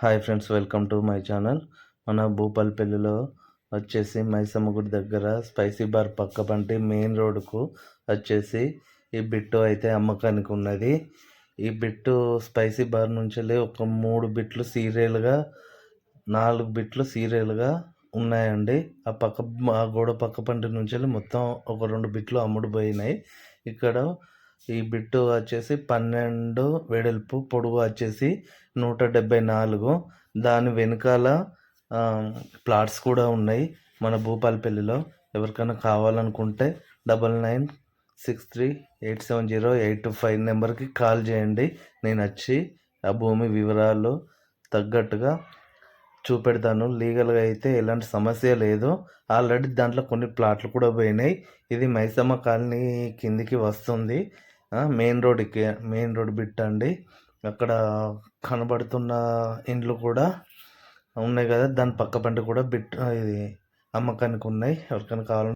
Hi friends welcome to my channel మన భూపాలపల్లిలో వచ్చేసి మైసమ్మ గుడి దగ్గర స్పైసీ బార్ పక్క పంటి మెయిన్ రోడ్కు వచ్చేసి ఈ బిట్టు అయితే అమ్మకానికి ఉన్నది. ఈ బిట్టు స్పైసీ బార్ నుంచి ఒక మూడు బిట్లు సీరియల్గా నాలుగు బిట్లు సీరియల్గా ఉన్నాయండి. ఆ పక్క ఆ గోడ పక్క పంటి నుంచి మొత్తం ఒక రెండు బిట్లు అమ్ముడు పోయినాయి ఇక్కడ ఈ బిట్టు వచ్చేసి పన్నెండు వెడల్పు పొడవు వచ్చేసి నూట డెబ్బై నాలుగు. దాని వెనకాల ప్లాట్స్ కూడా ఉన్నాయి మన భూపాలపల్లిలో ఎవరికైనా కావాలనుకుంటే double nine six three eight seven zero eight two five నెంబర్కి కాల్ చేయండి. నేను వచ్చి ఆ భూమి వివరాలు తగ్గట్టుగా చూపెడతాను. లీగల్గా అయితే ఎలాంటి సమస్య లేదు. ఆల్రెడీ దాంట్లో కొన్ని ప్లాట్లు కూడా పోయినాయి. ఇది మైసమ్మ కాలనీ కిందికి వస్తుంది. మెయిన్ రోడ్కి మెయిన్ రోడ్ బిట్ అండి. అక్కడ కనబడుతున్న ఇండ్లు కూడా ఉన్నాయి కదా. దాని పక్క పంట కూడా బిట్ ఇది అమ్మకానికి ఉన్నాయి. ఎవరికైనా కావాలంటే